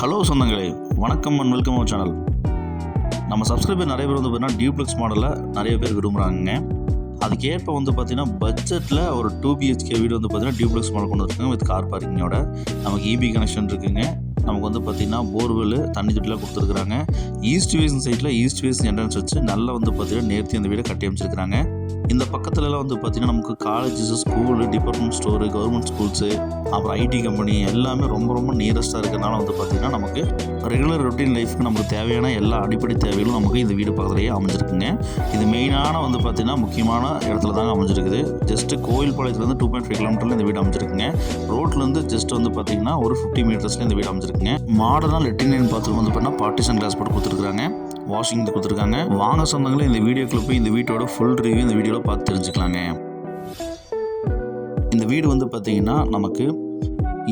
Hello சொந்தங்களே வணக்கம் and welcome our channel நம்ம சப்ஸ்கிரைபர் நிறைய பேர் வந்து பார்த்தீங்கன்னா டியூப்ளெக்ஸ் மாடலில் நிறைய பேர் விரும்புகிறாங்க அதுக்கேற்ப வந்து பார்த்திங்கன்னா பட்ஜெட்டில் ஒரு டூ பிஹெச்கே வீடு வந்து பார்த்தீங்கன்னா டியூப்ளெக்ஸ் மாடல் கொண்டு வந்துருக்காங்க வித் கார் பார்க்கிங்கோட நமக்கு இபி கனெக்ஷன் இருக்குங்க. நமக்கு வந்து பார்த்திங்கன்னா போர்வெல் தண்ணி தொட்டிலாம் கொடுத்துருக்குறாங்க. ஈஸ்ட் வேஸ்ட் சைட்டில் ஈஸ்ட் வேஸ்ட் என்ட்ரன்ஸ் வச்சு நல்லா வந்து பார்த்தீங்கன்னா நேர்த்தி அந்த வீடை கட்டி அமைச்சிருக்கிறாங்க. இந்த பக்கத்துலலாம் வந்து பார்த்தீங்கன்னா நமக்கு colleges school department store government schools அப்புறம் ஐடி கம்பெனி எல்லாமே ரொம்ப ரொம்ப நியரஸ்ட்டாக இருக்கிறனால வந்து பார்த்திங்கன்னா நமக்கு ரெகுலர் ரொட்டீன் லைஃப்க்கு நமக்கு தேவையான எல்லா அடிப்படை தேவைகளும் நமக்கு இந்த வீடு பக்கத்துலேயே அமைஞ்சிருக்குங்க. இது மெயினான வந்து பார்த்திங்கன்னா முக்கியமான இடத்துல தாங்க அமைஞ்சிருக்குது. ஜஸ்ட்டு கோயில் பாளையத்துலேருந்து டூ பாயிண்ட் ஃபைவ் கிலோமீட்டரில் இந்த வீடு அமைஞ்சிருக்குங்க. ரோட்லேருந்து ஜஸ்ட் வந்து பார்த்திங்கன்னா ஒரு ஃபிஃப்டி மீட்டர்ஸில் இந்த வீடு அமைஞ்சிருக்குங்க. மாடர்னாக லெட்டின் பாத்ரூம் வந்து பார்த்தீங்கன்னா பார்ட்டிஷன் கிளாஸ் போட்டு கொடுத்துருக்காங்க வாஷிங் கொடுத்துருக்காங்க. வாங்க சொந்தங்களும் இந்த வீடியோக்குள்ள போய் இந்த வீட்டோட ஃபுல் ரிவ்யூ இந்த வீடியோவில் பார்த்து தெரிஞ்சுக்கலாங்க. இந்த வீடு வந்து பார்த்தீங்கன்னா நமக்கு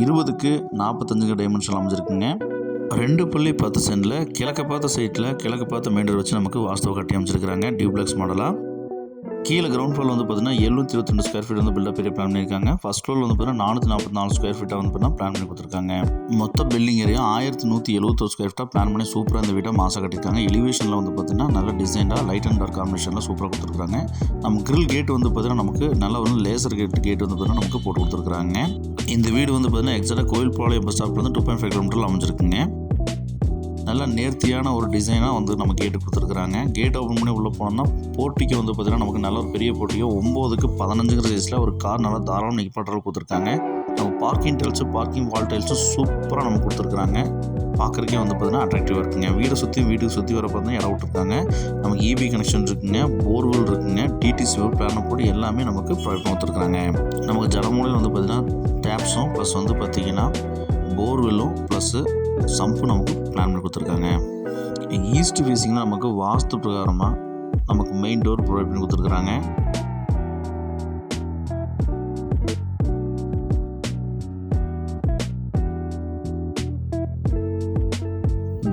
இருபதுக்கு நாற்பத்தஞ்சுங்க டைமென்ஷன் அமைஞ்சிருக்குங்க. ரெண்டு புள்ளி பத்து சென்டில் கிழக்க பார்த்த சைட்டில் கிழக்க பார்த்த மெயின் வச்சு நமக்கு வாஸ்தவ கட்டி அமைச்சிருக்கிறாங்க டியூப்ளெக்ஸ் மாடலாக கீழே கிரவுண்ட் ஃப்ளோர் வந்து பார்த்தீங்கன்னா எழுநூற்றி இருபத்தி ரெண்டு ஸ்கொயர் ஃபீட் வந்து பில்டப் ஏரியா பிளான் பண்ணியிருக்காங்க. ஃபர்ஸ்ட் ஃப்ளோர் வந்து பார்த்தீங்கன்னா நானூற்றி நாற்பத்தி நாலு ஸ்கொயர் ஃபீட்டாக வந்து பார்த்தீங்கன்னா பிளான் பண்ணி கொடுத்துருக்காங்க. மொத்த பில்டிங் ஏரியா ஆயிரத்தி நூற்றி எழுபத்தொரு ஸ்கொயர் ஃபீட்டாக பிளான் பண்ணி சூப்பராக இந்த வீட்டை மாசாக கட்டியிருக்காங்க. எலிவேஷனில் வந்து பார்த்தீங்கன்னா நல்ல டிசைனாக லைட் அண்ட் டார்க் காம்பினேஷனில் சூப்பராக கொடுத்துருக்காங்க. நம்ம கிரில் கேட் வந்து பார்த்தீங்கன்னா நமக்கு நல்ல வந்து லேசர் கேட் கேட் வந்து பார்த்தீங்கன்னா நமக்கு போட்டு கொடுத்துருக்காங்க. இந்த வீடு வந்து பார்த்தீங்கன்னா எக்ஸாக்டாக கோயில்பாளையம் பஸ் ஸ்டாப்லேருந்து டூ பாயிண்ட் ஃபைவ் கிலோமீட்டரில் அமைஞ்சிருக்குங்க. நல்ல நேர்த்தியான ஒரு டிசைனாக வந்து நம்ம கேட்டு கொடுத்துருக்குறாங்க. கேட் ஓப்பன் பண்ணி உள்ளே போனோம்னா போர்ட்டிக்கு வந்து பார்த்திங்கன்னா நமக்கு நல்ல ஒரு பெரிய போர்ட்டிக்கோ ஒம்போதுக்கு பதினஞ்சுங்கிற சைஸில் ஒரு கார் நல்லா தாராளம் நிற்பாட்டுறது கொடுத்துருக்காங்க. நம்ம பார்க்கிங் டைல்ஸு பார்க்கிங் வால் டைல்ஸும் சூப்பராக நம்ம கொடுத்துருக்குறாங்க. பார்க்குறக்கே வந்து பார்த்தீங்கன்னா அட்ராக்டிவாக இருக்குங்க. வீடை சுற்றி வீட்டுக்கு சுற்றி வர பார்த்தீங்கன்னா இடம் விட்டுருக்காங்க. நமக்கு இபி கனெக்ஷன் இருக்குங்க போர்வெல் இருக்குங்க டிடிசி பிளான போட்டு எல்லாமே நமக்கு ப்ரொவைட் கொடுத்துருக்குறாங்க. நமக்கு ஜலமூலையில் வந்து பார்த்திங்கன்னா டேப்ஸும் ப்ளஸ் வந்து பார்த்திங்கன்னா போர்வெல்லும் ப்ளஸ்ஸு சம்பு நமக்கு பிளான் பண்ணி கொடுத்துருக்காங்க. ஈஸ்ட் ஃபேஸிங்கில் நமக்கு வாஸ்து பிரகாரமாக நமக்கு மெயின் டோர் ப்ரொவைட் பண்ணி கொடுத்துருக்குறாங்க.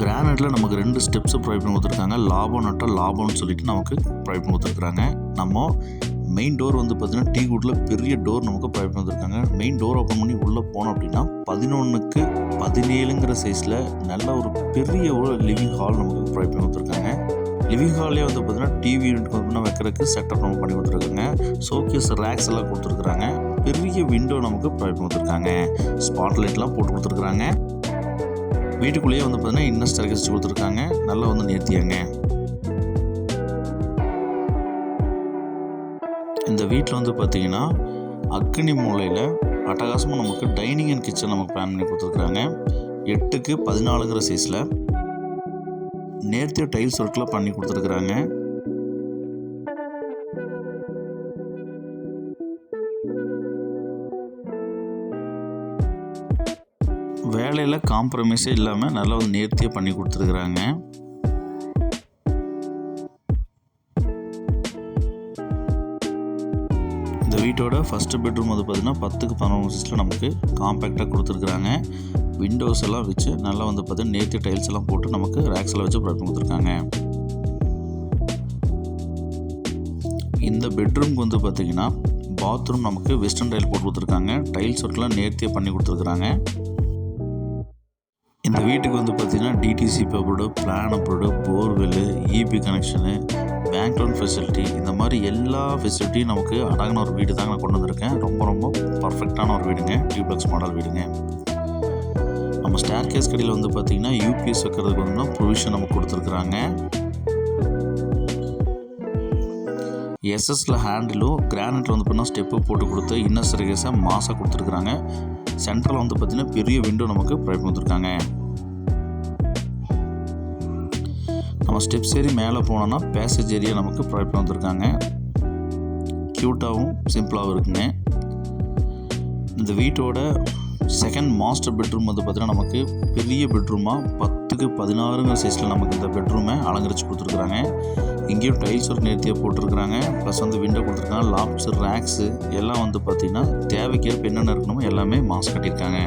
கிரானைட்டில் நமக்கு ரெண்டு ஸ்டெப்ஸை ப்ரொவைட் பண்ணி கொடுத்துருக்காங்க. லாபம் நட்டால் லாபம்னு சொல்லிட்டு நமக்கு ப்ரொவைட் பண்ணி கொடுத்துருக்குறாங்க. நம்ம மெயின் டோர் வந்து பார்த்தீங்கன்னா டீ குட்டில் பெரிய டோர் நமக்கு ப்ரொவைட் பண்ணிருக்காங்க மெயின் டோர் ஓப்பன் பண்ணி உள்ளே போனோம் அப்படின்னா பதினொன்றுக்கு பதினேழுங்கிற சைஸில் நல்ல ஒரு பெரிய ஒரு லிவிங் ஹால் நமக்கு ப்ரொவைட் பண்ணி கொடுத்துருக்காங்க. லிவிங் ஹால்லேயே வந்து பார்த்தீங்கன்னா டிவி யூனிட் வந்து வைக்கிறதுக்கு செட்டப் நம்ம பண்ணி கொடுத்துருக்காங்க. ஷோகேஸ் ரேக்ஸ் எல்லாம் கொடுத்துருக்குறாங்க. பெரிய விண்டோ நமக்கு ப்ரொவைட் பண்ணி கொடுத்துருக்காங்க. ஸ்பாட் லைட்லாம் போட்டு கொடுத்துருக்குறாங்க. வீட்டுக்குள்ளேயே வந்து பார்த்தீங்கன்னா இன்னர் ஸ்டர்கஸ் கொடுத்துருக்காங்க. நல்லா வந்து நேர்த்தியாங்க இந்த வீட்டில் வந்து பார்த்திங்கன்னா அக்னி மூலையில் அட்டகாசமாக நமக்கு டைனிங் அண்ட் கிச்சன் நமக்கு பிளான் பண்ணி கொடுத்துருக்குறாங்க. எட்டுக்கு பதினாலுங்கிற சைஸில் நேர்த்திய டைல்ஸ் ஒர்க்கில் பண்ணி கொடுத்துருக்குறாங்க. வேலையில் காம்ப்ரமைஸே இல்லாமல் நல்லா வந்து நேர்த்தியாக பண்ணி கொடுத்துருக்குறாங்க. வீட்டோட ஃபஸ்ட்டு பெட்ரூம் வந்து பார்த்திங்கன்னா பத்துக்கு பதினொன்று சைஸில் நமக்கு காம்பேக்டாக கொடுத்துருக்குறாங்க. விண்டோஸ் எல்லாம் வச்சு நல்லா வந்து பார்த்தீங்கன்னா நேற்று டைல்ஸ் எல்லாம் போட்டு நமக்கு ரேக்ஸ் எல்லாம் வச்சு ப்ரொவைட் கொடுத்துருக்காங்க. இந்த பெட்ரூம்க்கு வந்து பார்த்திங்கன்னா பாத்ரூம் நமக்கு வெஸ்டர்ன் டைல் போட்டு கொடுத்துருக்காங்க. டைல்ஸ் ஒர்க்லாம் நேர்த்தியாக பண்ணி கொடுத்துருக்குறாங்க. இந்த வீட்டுக்கு வந்து பார்த்தீங்கன்னா டிடிசி பேப்பரோட plan approved borewell EB connection bank loan facility இந்த மாதிரி எல்லா ஃபெசிலிட்டியும் நமக்கு அடங்கின ஒரு வீடு தான் நான் கொண்டு வந்திருக்கேன். ரொம்ப ரொம்ப பர்ஃபெக்டான ஒரு வீடுங்க. டியூப்ளெக்ஸ் மாடல் வீடுங்க. நம்ம ஸ்டேர் கேஸ் கடையில் வந்து பார்த்தீங்கன்னா யூபிஎஸ் வைக்கிறதுக்கு வந்து ப்ரொவிஷன் நமக்கு கொடுத்துருக்குறாங்க. எஸ்எஸ்ல ஹேண்டிலும் கிரானைட்டில் வந்து பார்த்தீங்கன்னா ஸ்டெப்பு போட்டு கொடுத்து இன்னர் சர்வீஸை மாசாக கொடுத்துருக்குறாங்க. சென்ட்ரல் வந்து பார்த்தீங்கன்னா பெரிய விண்டோ நமக்கு ப்ரொவைட் கொடுத்துருக்காங்க நம்ம ஸ்டெப்ஸ் ஏறி மேலே போனோன்னா பேசேஜ் ஏரியா நமக்கு ப்ரொவைட் பண்ணி வந்திருக்காங்க. க்யூட்டாகவும் சிம்பிளாகவும் இருக்குங்க. இந்த வீட்டோட செகண்ட் மாஸ்டர் பெட்ரூம் வந்து பார்த்தீங்கன்னா நமக்கு பெரிய பெட்ரூமாக பத்துக்கு பதினாறுங்கிற சைஸில் நமக்கு இந்த பெட்ரூமை அலங்கரித்து கொடுத்துருக்குறாங்க. இங்கேயும் டைல்ஸ் ஒர்க் நேர்த்தியாக போட்டிருக்கிறாங்க. ப்ளஸ் வந்து விண்டோ கொடுத்துருக்காங்க. லாப்ஸ் ரேக்ஸு எல்லாம் வந்து பார்த்திங்கன்னா தேவைக்கேற்ப என்னென்ன இருக்கணுமோ எல்லாமே மாஸ் கட்டியிருக்காங்க.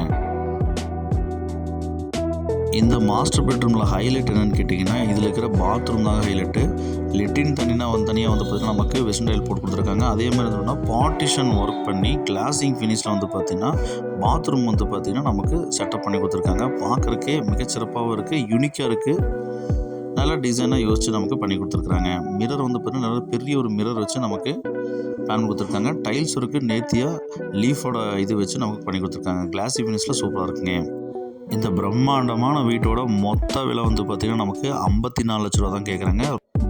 இந்த மாஸ்டர் பெட்ரூமில் ஹைலைட் என்னென்னு கேட்டிங்கன்னா இதில் இருக்கிற பாத்ரூம் தான் ஹைலைட்டு லெட்டின் தனினா வந்து தனியாக வந்து பார்த்திங்கன்னா நமக்கு வெஸ்டர்ன் டைல் போட்டு கொடுத்துருக்காங்க. அதே மாதிரி இருந்தோம்னா பார்ட்டிஷன் ஒர்க் பண்ணி கிளாசிங் ஃபினிஷில் வந்து பார்த்திங்கன்னா பாத்ரூம் வந்து பார்த்திங்கன்னா நமக்கு செட்டப் பண்ணி கொடுத்துருக்காங்க. பார்க்குறக்கே மிகச்சிறப்பாகவும் இருக்குது யூனிக்காக இருக்குது நல்ல டிசைனாக யோசித்து நமக்கு பண்ணி கொடுத்துருக்குறாங்க. மிரர் வந்து பார்த்திங்கன்னா நல்ல பெரிய ஒரு மிரர் வச்சு நமக்கு பிளான் கொடுத்துருக்காங்க. டைல்ஸ் இருக்குது நேர்த்தியாக லீஃபோட இது வச்சு நமக்கு பண்ணி கொடுத்துருக்காங்க. கிளாசி ஃபினிஷில் சூப்பராக இருக்குங்க. இந்த பிரம்மாண்டமான வீட்டோட மொத்த விலை வந்து பார்த்திங்கன்னா நமக்கு ஐம்பத்தி நாலு லட்ச ரூபா தான் கேட்குறாங்க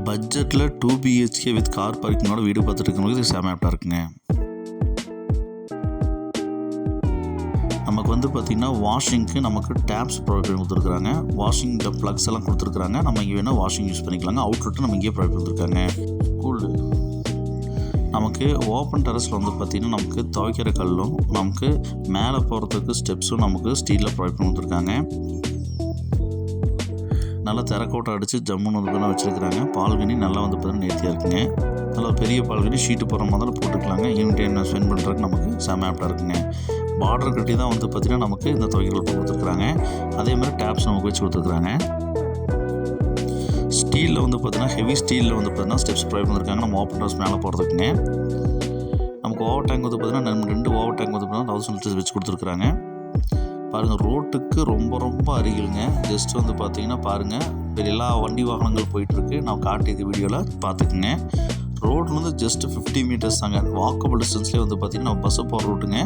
பட்ஜெட்டில் டூ பிஹெச்கே வித் கார் பார்க்கிங்கோட வீடு பார்த்துட்டு இருக்கவங்களுக்கு இது செம ஆப்டாக இருக்குங்க. நமக்கு வந்து பார்த்திங்கன்னா வாஷிங்க்கு நமக்கு டேப்ஸ் ப்ரொவைட் பண்ணி கொடுத்துருக்காங்க வாஷிங் ப்ளக்ஸ் எல்லாம் கொடுத்துருக்காங்க நம்ம இங்கே வேணால் வாஷிங் யூஸ் பண்ணிக்கலாங்க. அவுட்லெட்டும் நம்ம இங்கேயே ப்ரொவைட் கொடுத்துருக்காங்க கூல் நமக்கு ஓப்பன் டெரஸில் வந்து பார்த்திங்கன்னா நமக்கு துவைக்கிற கல்லும் நமக்கு மேலே போகிறதுக்கு ஸ்டெப்ஸும் நமக்கு ஸ்டீலில் ப்ரொவைட் பண்ணி கொடுத்துருக்காங்க. நல்லா தெரக்கோட்டை அடித்து ஜம்முன்னு வந்து வச்சுருக்குறாங்க. பால்கனி நல்லா வந்து பார்த்தீங்கன்னா நேர்த்தியாக இருக்குங்க. நல்லா பெரிய பால்கனி ஷீட்டு போகிற மாதிரி போட்டுக்கலாங்க. ஈவினிங் டைம் ஸ்பெண்ட் பண்ணுறதுக்கு நமக்கு செம ஆப்டாக இருக்குங்க. பார்டர் கட்டி தான் வந்து பார்த்திங்கன்னா நமக்கு இந்த துவைக்கல் கொடுத்துருக்குறாங்க. அதே மாதிரி டேப்ஸ் நமக்கு வச்சு கொடுத்துருக்குறாங்க. ஸ்டீலில் வந்து பார்த்தீங்கன்னா ஹெவி ஸ்டீலில் வந்து பார்த்தீங்கன்னா ஸ்டெப்ஸ் ப்ரொவைட் பண்ணிருக்காங்க நம்ம ஓப்பன் ஹவுஸ் மேலே போகிறதுக்குங்க நமக்கு ஓவர் டேங்க் வந்து பார்த்தீங்கன்னா நம்ம ரெண்டு ஓவர் டேங்க் வந்து பார்த்தீங்கன்னா தௌசண்ட் லிட்டர்ஸ் வச்சு கொடுத்துருக்குறாங்க. பாருங்கள் ரோட்டுக்கு ரொம்ப ரொம்ப அருகிலுங்க. ஜஸ்ட் வந்து பார்த்தீங்கன்னா பாருங்கள் எல்லா வண்டி வாகனங்கள் போயிட்டுருக்கு. நான் காட்டியது வீடியோவில் பார்த்துக்குங்க. ரோட்லேருந்து ஜஸ்ட் ஃபிஃப்டி மீட்டர்ஸ் தாங்க. வாக்கபிள் டிஸ்டன்ஸ்லேயே வந்து பார்த்திங்கன்னா நம்ம பஸ்ஸு போகிற ரூட்டுங்க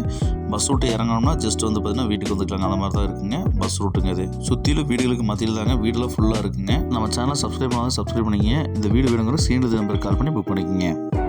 பஸ் ரூட்டு இறங்கணும்னா ஜஸ்ட் வந்து பார்த்தீங்கன்னா வீட்டுக்கு வந்துக்கலாங்க அந்த மாதிரி தான் இருக்குங்க. பஸ் ரூட்டுங்க இது. சுற்றிலும் வீடுகளுக்கு மத்தியில் தாங்க வீடெல்லாம் ஃபுல்லாக இருக்குங்க. நம்ம சேனல் சப்ஸ்கிரைப் பண்ணாலும் சப்ஸ்கிரைப் பண்ணிங்க இந்த வீடு வேணுங்கிற சீனது நம்பருக்கு கால் பண்ணி புக் பண்ணிக்கோங்க.